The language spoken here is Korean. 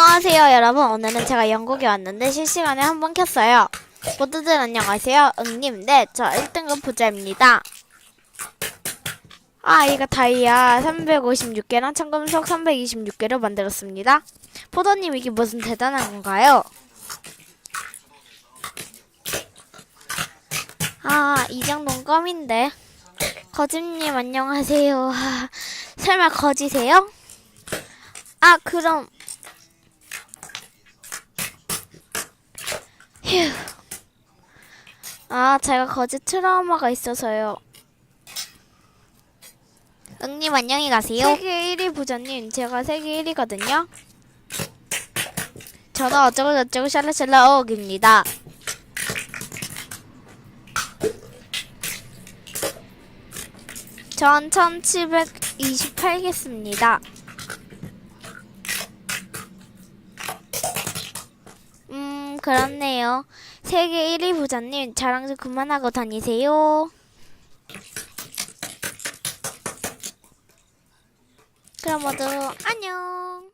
안녕하세요 여러분. 오늘은 제가 영국에 왔는데 실시간에 한번 켰어요. 모두들 안녕하세요. 응님 네저 1등급 부자입니다. 아 이거 다이아 356개랑 청금속 326개를 만들었습니다. 포도님 이게 무슨 대단한 건가요? 아 이 정도는 껌인데. 거짓님 안녕하세요. 아, 설마 거지세요? 아 그럼 휴. 아, 제가 거짓 트라우마가 있어서요. 응님 안녕히 가세요. 세계 1위 부자님, 제가 세계 1위거든요. 저는 어쩌고 저쩌고 샬라샬라 어옥입니다. 전 1728개습니다. 음, 그렇네요. 세계 1위 부자님, 자랑 좀 그만하고 다니세요. 그럼 모두 안녕.